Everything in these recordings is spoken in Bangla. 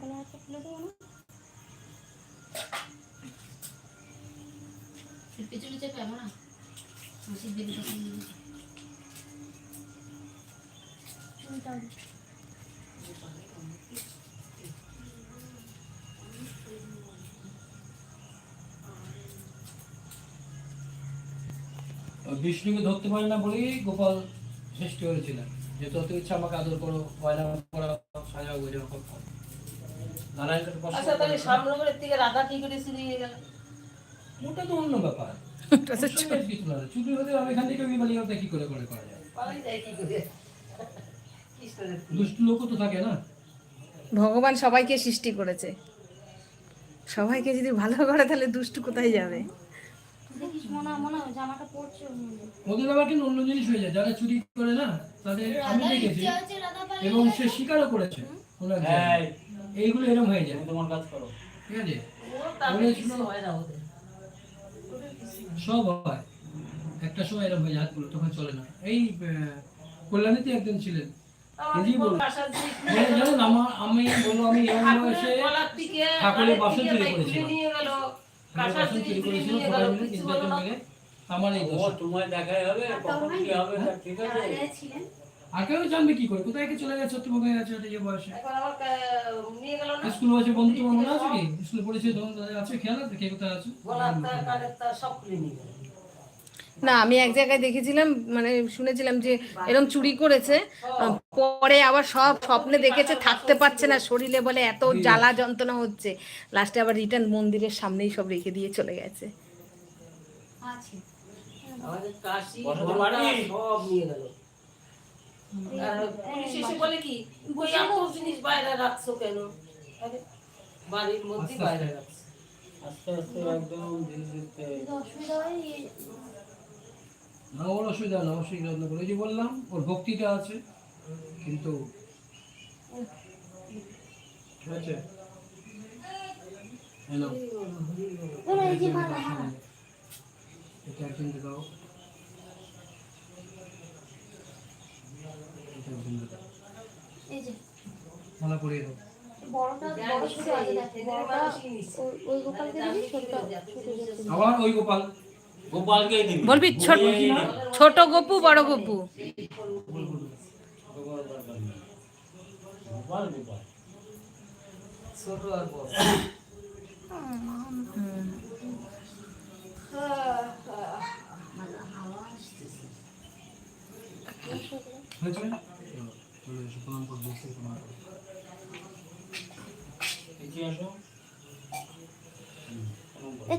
গলা হাতটা খুলে দেবো বিষ্ণুকে ধরতে পারি না বলেই গোপাল সৃষ্টি করেছিলেন যে তত ইচ্ছা আমাকে আদর করো পয়লা করা সাজাও গোজাও করো আচ্ছা তাহলে সামনগরের থেকে রাধা কি করে গেল ওটা তো অন্য ব্যাপার। হতে আমি এখান থেকে বিমালি হতে কি করে করে করা যায়? পালাই যায় কি করে? কৃষ্ণের দুষ্ট লোকও তো থাকে না। ভগবান সবাইকে সৃষ্টি করেছে। সবাইকে যদি ভালো করে তাহলে দুষ্টু কোথায় যাবে? ওদের আবার কিন্তু অন্য জিনিস হয়ে যায় যারা চুরি করে না তাদের আমি দেখেছি। ইচ্ছে হচ্ছে রাধা পালিয়ে এবং সে স্বীকারও করেছে। কোনো এক জায়গায়। এইগুলো এরকম হয়ে যায়। তোমার কাজ করো। ঠিক আছে? ও তাহলে কিছু হয় না ওদের। সব হয়। একটা সময় এরকম হয়ে যায় হাতগুলো তখন চলে না। এই কল্যাণীতে একজন ছিলেন। আমার আমি বলব আমি ঠাকুরের বাসন চুরি করেছিলাম। ঠাকুরের বাসন চুরি করেছিল সবাই মিলে তিন মিলে আমার এই দোষ। তোমার দেখাই হবে কখন কি হবে ঠিক আছে? আর কেউ জানবে কি করে? কোথায় কি চলে গেছে হয়ে এই বয়সে? স্কুল বয়সে বন্ধু তোমার মনে আছে কি? স্কুলে পড়েছে তখন আছে খেয়াল আছে? কে কোথায় আছে? গলার তার কানের তার সব খুলে নিয়ে গেল। না আমি এক জায়গায় দেখেছিলাম মানে শুনেছিলাম যে এরকম চুরি করেছে পরে আবার সব স্বপ্নে দেখেছে থাকতে পারছে না শরীরে বলে এত জ্বালা যন্ত্রণা হচ্ছে। লাস্টে আবার রিটার্ন মন্দিরের সামনেই সব রেখে দিয়ে চলে গেছে। বলে কি জিনিস বাইরে রাখছো কেন? বাড়ির মধ্যে বাইরে রাখছো আস্তে আস্তে একদম ধীরে ধীরে যদি অসুবিধা হয় এই- না ওর অসুবিধা না অবশ্যই যত্ন করে। যে বললাম ওর ভক্তিটা আছে কিন্তু আছে হ্যালো? এটা একজনকে দাও। আবার ওই গোপাল। গোপালকেই দিবি। বলবি ছোট ছোট গপু বড় গপু। গোপাল গোপাল। ছোট আর বড়।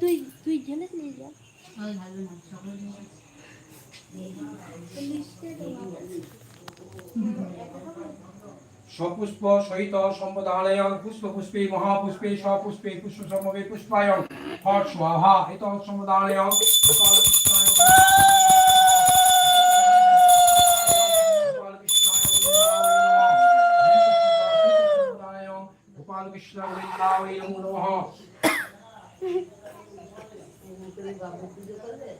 তুই তুই জেনে নিয়ে যা। সপুষ্প সহিত সম্পদালয় পুষ্প পুষ্পে মহাপুষ্পে সপুষ্পে পুষ্প সমবে পুষ্পায়ন হর স্বাহা এত সম্পদালয় গোপাল কৃষ্ণায় গোপাল কৃষ্ণায় গোপাল কৃষ্ণ বৃন্দাবৈ নমো। নমঃ বাবু পুজো করবে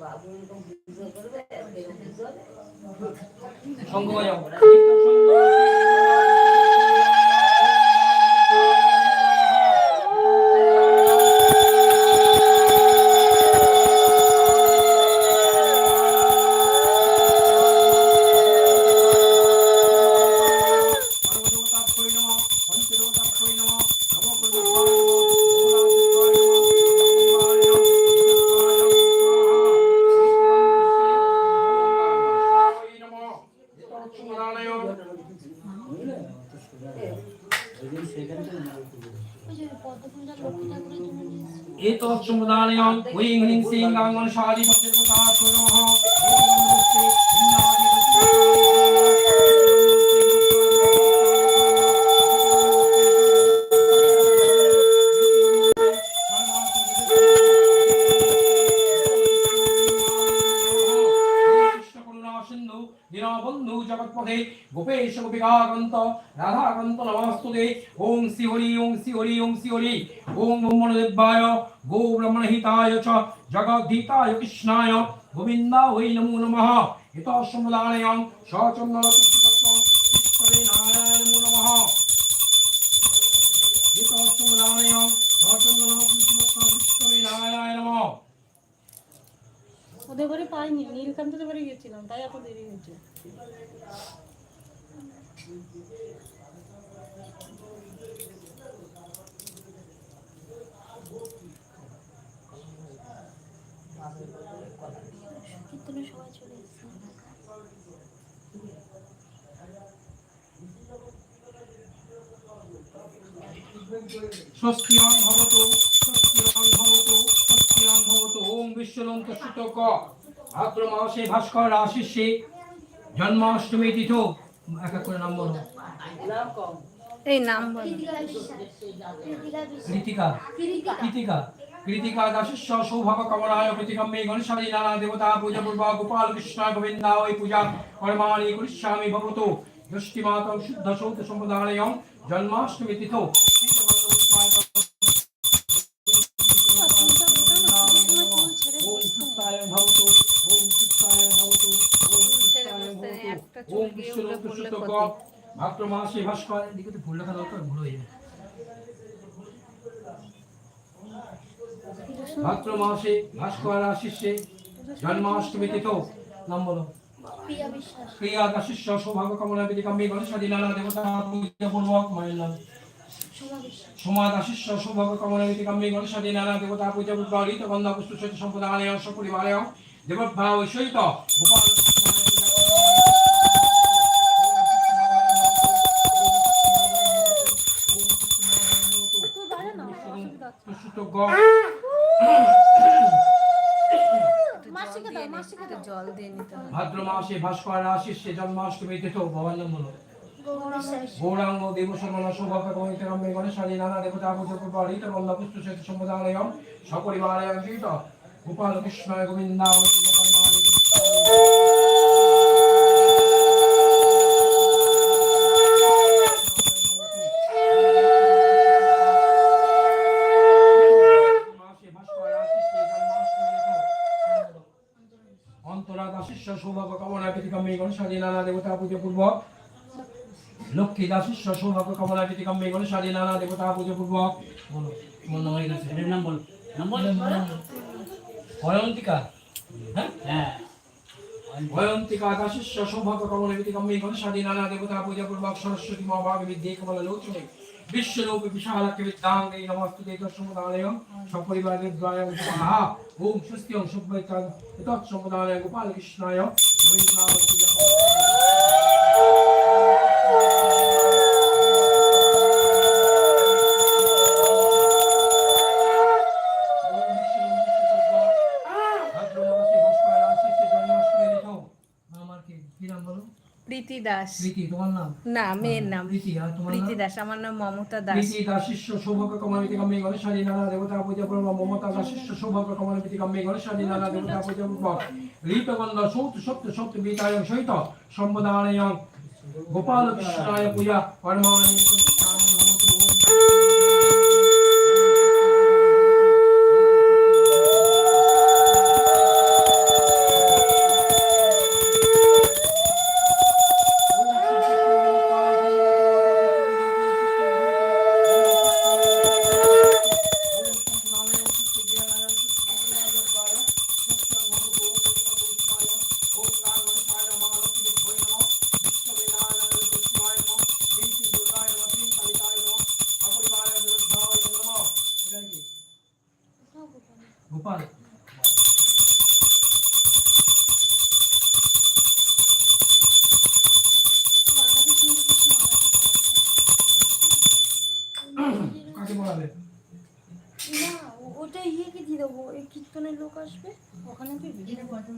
বাবু এরকম পুজো করবে পুজো শঙ্খ নিয়েছি। एतत्समुदानयं ह्रीं ह्रीं श्रीं गाङ्गणशाली पतिर्वतात् नमः কৃষ্ণ করুণা সিন্ধু দীন দীনবন্ধু জগৎপথে গোপেশ গোপিকাকান্ত রাধাকান্ত নমস্তুতে ওং শ্রী হরি ওং শ্রী হরি ওং শ্রী হরি ওং ব্রহ্মণদেবায় গো ব্রহ্মণহিতায় চ জগদ্ধিতায় কৃষ্ণায় গোবিন্দায় নমো নমঃ নমো ইত সমুদানয়ং সচন্দন নারায়ণ নমঃ গেছিলাম তাই এত দেরি হয়েছে। চলে এসেছে। স্বস্তিরং ভবতু স্বস্তিরং ভবতু স্বস্তিরং ভবতু। ওম বিশ্বনন্ত সুতক। ভাদ্র ভাস্কর আশিসে জন্মাষ্টমী তিথ। এক এক করে নাম বলো। এই নাম বলো। কৃতিকা কৃতিকা। কৃতিকা দাসস্য সৌভাগ্য কামনায় প্রতিকাম্যে গণেশালী নানা দেবতা পূজা পূর্বা গোপাল কৃষ্ণ গোবিন্দা ওই পূজা কর্মাণি করিষ্যামি ভবতু যষ্টিমাতং শুদ্ধ সৌত সম্প্রদায়ং জন্মাষ্টমী তিথ। ভাদ্র মাসে ভাস্কর এদিকে তো ভুল লেখা দরকার ভুল হয়ে যাবে ভাদ্র মাসে ভাস্কর আশিসে জন্মাষ্টমী তিথ নাম বলো। প্রিয়া দাসিষ্য সৌভাগ্য কামনা বিধি কাম্যে গণেশাদি নানা দেবতা পূজা পূর্বক মায়ের নাম। সমাজ আশিষ্য সৌভাগ্য কামনা বিধি কাম্যে গণেশাদি নানা দেবতা পূজা পূর্বক ঋত গন্ধা পুষ্প সহিত সম্প্রদায় সপরিবারে দেবভাব সহিত গোপাল জল দিয়ে নিতে হবে। ভাদ্র মাসে ভাস্কর আশিষ্যে জন্মাষ্টমী বলো গৌর গৌরাঙ্গ। কমিতে রম্যে গণেশাদি নানা দেবতা পূজা সহিত গোপাল কৃষ্ণ গোবিন্দা সৌভাগ্য কামনা প্রীতিকাম্যে গণেশাদি নানা দেবতা পূজা পূর্বক লক্ষ্মী দাসিষ্য সৌভাগ্য কামনা প্রীতিকাম্যে গণেশাদি নানা দেবতা পূজা পূর্বক বলো তোমার নাম হয়ে গেছে এটার নাম হ্যাঁ হ্যাঁ অয়ন্তিকা দাসিষ্য সৌভাগ্য কামনা প্রীতিকাম্যে গণেশাদি নানা দেবতা পূজা পূর্বক সরস্বতী মহাভাগে বিদ্যে কমল লোচনে বিশ্বরূপে বিশালাকে বিদ্যাঙ্গে নমস্তুতে দর্শমদালয়ম সপরিবারের দ্বারা মহা ওম স্বস্তি ওম শুভ্রতাং তৎসম্পদায় গোপাল কৃষ্ণায় গোবিন্দায় দাস। প্রীতি তোমার নাম? না মেয়ের নাম। প্রীতি আর তোমার প্রীতি দাস আমার নাম মমতা দাস। প্রীতি দাসিষ্য সৌভাগ্য কমলিতি কাম্যে গণেশালী নানা দেবতা পূজা করব মমতা দাসিষ্য সৌভাগ্য কমলিতি কাম্যে গণেশালী নানা দেবতা পূজা করব সৌত সত্য সত্য বিতায় সহিত গোপাল কৃষ্ণায় পূজা কর্মাণি। লোক আসবে ওখানে কত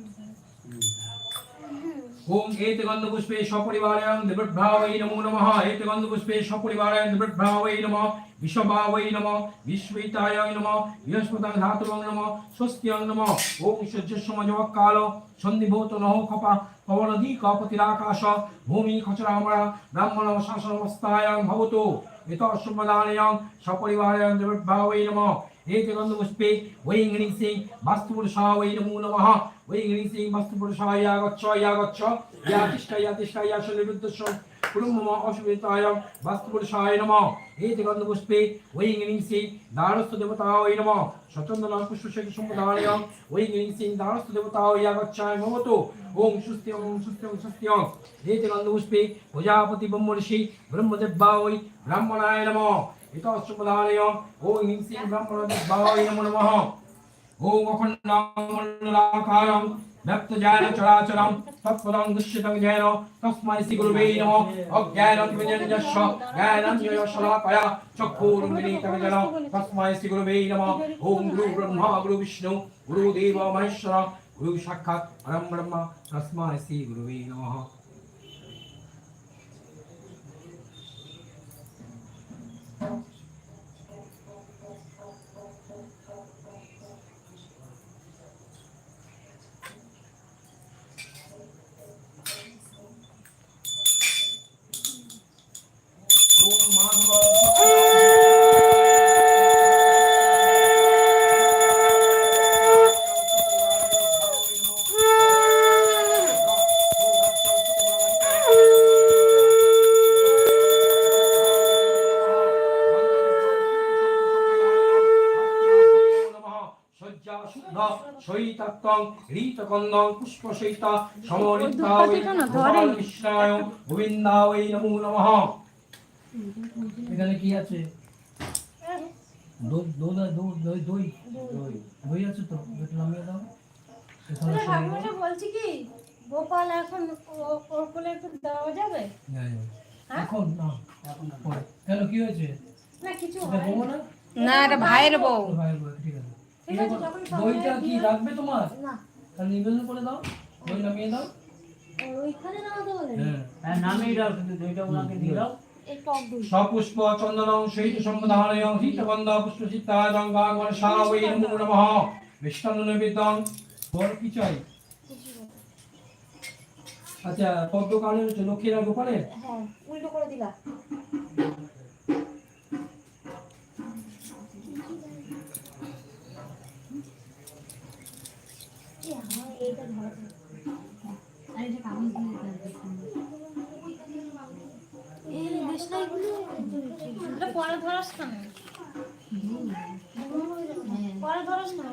হুম ওম ব্রাহ্মণ নমঃ। রেতগন্ধপুষ্পে ঐং হ্রিং সিং বাস্তুপুরুষা ঐ নমো নমঃ ঐং হ্রিং সিং বাস্তুপুরুষা ইয়া গচ্ছ ইয়া গচ্ছ ইয়া তিষ্ঠা ইয়া তিষ্ঠা ইয়া শলিরুদ্ধস্ব కుటుంబమ అశుభితాయ భస్పురుషాయ నమ ఏతి గంధపుష్పే వైం గిణింసి దారస్థు దేవతాయ నమ స్వచందన పుష్పశక్తి సంపదాయ వైం గిణింసి దారస్థు దేవతాయ గచ్చాయ భవతు ఓం సుస్తి ఓం సుస్తి ఓం సుస్తి ఓం ఏతి గంధపుష్పే ప్రజాపతి బ్రహ్మర్షి బ్రహ్మదేవ్యాయ బ్రాహ్మణాయ నమ ఇతస్సు ప్రధానయ ఓం గిణింసి బ్రాహ్మణ ওম অখণ্ডাকারম ব্যক্ত জায়ন চরাচরম তৎপদং দুষ্যতং জয়ন তস্মাই শ্রী গুরুবে নমঃ অজ্ঞানং বিজঞ্জস্য জ্ঞানং যশলাকয়া চক্ষুরুমিলিতং জলম তস্মাই শ্রী গুরুবে নমঃ ওম গুরু ব্রহ্মা গুরু বিষ্ণু গুরু দেব মহেশ্বর গুরু সাক্ষাৎ পরম ব্রহ্ম তস্মাই শ্রী গুরুবে নমঃ শৈতাত্তং ঋতকন্দং পুষ্পশৈতা সমরিত্তাবৈ কৃষ্ণায় গোবিন্দাবৈ নমো নমঃ। এখানে কি আছে? দুধ দুধ দই দই দই। দই। আছে তো একটু নামিয়ে দাও। এখানে সরিয়ে দাও। ঠাকুমা বলছি কি গোপাল এখন ওর কোলে একটু দেওয়া যাবে? হ্যাঁ, হ্যাঁ। হ্যাঁ? এখন না এখন কেন কি হয়েছে? না কিছু না? না এটা ভাইয়ের বউ। ভাইয়ের বউ, দইটা কি রাখবে তোমার? তাহলে নিবেদন করে দাও দই নামিয়ে দাও। ওইখানে নামাতে বলেন হ্যাঁ। হ্যাঁ নামিয়ে দাও কিন্তু দুইটা ওনাকে দিয়ে দাও। এই টক দই। সপুষ্প চন্দনং শৈত সম্পদানয়ং শীতগন্ধ পুষ্পচিত্তায়ং গাঙ্গন শাবৈ নমো নমঃ। বিষ্ণু নিবেদন বল কি চাই? আচ্ছা পদ্ম হচ্ছে লক্ষ্মীরা গোপালের? হ্যাঁ উল্টো করে দিলা। পরে ধরাস কেন পরে ধরাস কেন?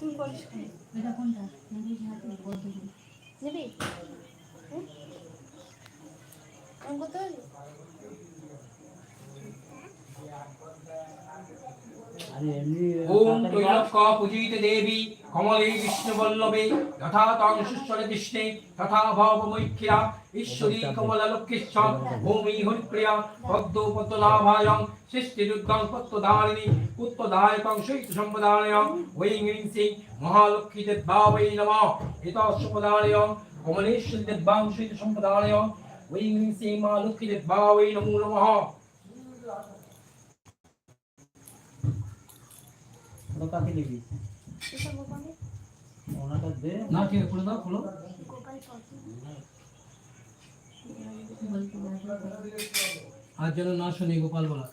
তুই করিস? এটা কোনটা নিবি করতে পারি আরে এমনি ওম তৈলক্ষ পূজিতে দেবী কমলে বিষ্ণুবল্লভে যথা তং কৃষ্ণে তথা ভবমৈক্ষিরা ঈশ্বরী কমলা লক্ষ্মীশ্চ ভূমি হরিপ্রিয়া পদ্ম পদ্মনাভায়ং সৃষ্টিরুদ্গং পত্তদারিণী পুত্তদায়কং শৈত সম্পদানয়ং ওই ঙিং সিং মহালক্ষ্মী দেবাবৈ নমঃ এতঃ সম্পদানয়ং কমলেশ্বরী দেবাং শৈত সম্পদানয়ং ওই ঙিং সিং মহালক্ষ্মী নমো নমঃ ওটা কাকে দিবি ওনাটা দে। না ঠিক খুলে দাও খুলো। আর যেন না শুনি গোপাল বলা।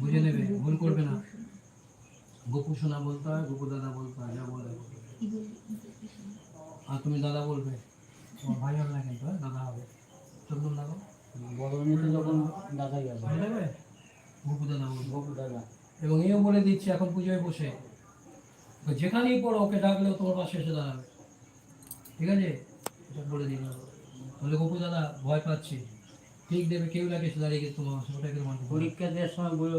বুঝে নেবে ভুল করবে না। গোপু সোনা বলতে হয় গোপু দাদা বলতে হয় যা বলবে আর তুমি দাদা বলবে তোমার ভাই হবে না কিন্তু হ্যাঁ? দাদা হবে। চন্দন দাদা বড় যখন দাদাই নেবে? গোপু দাদা বলবে। বাবু দাদা। এবং এও বলে দিচ্ছি এখন পুজোয় বসে। যেখানেই পড়ো ওকে ডাকলেও তোমার পাশে এসে দাঁড়াবে। ঠিক আছে? এটা বলে দিন বলে গোপু দাদা ভয় পাচ্ছি। ঠিক দেবে কেউ লাগে এসে দাঁড়িয়ে গেছে তোমার ওটাকে তোমার পরীক্ষা দেওয়ার সময় বলে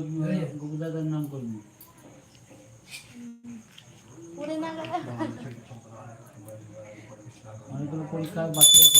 বাবু দাদার নাম করবি অনেকগুলো পরীক্ষা বাকি আছে।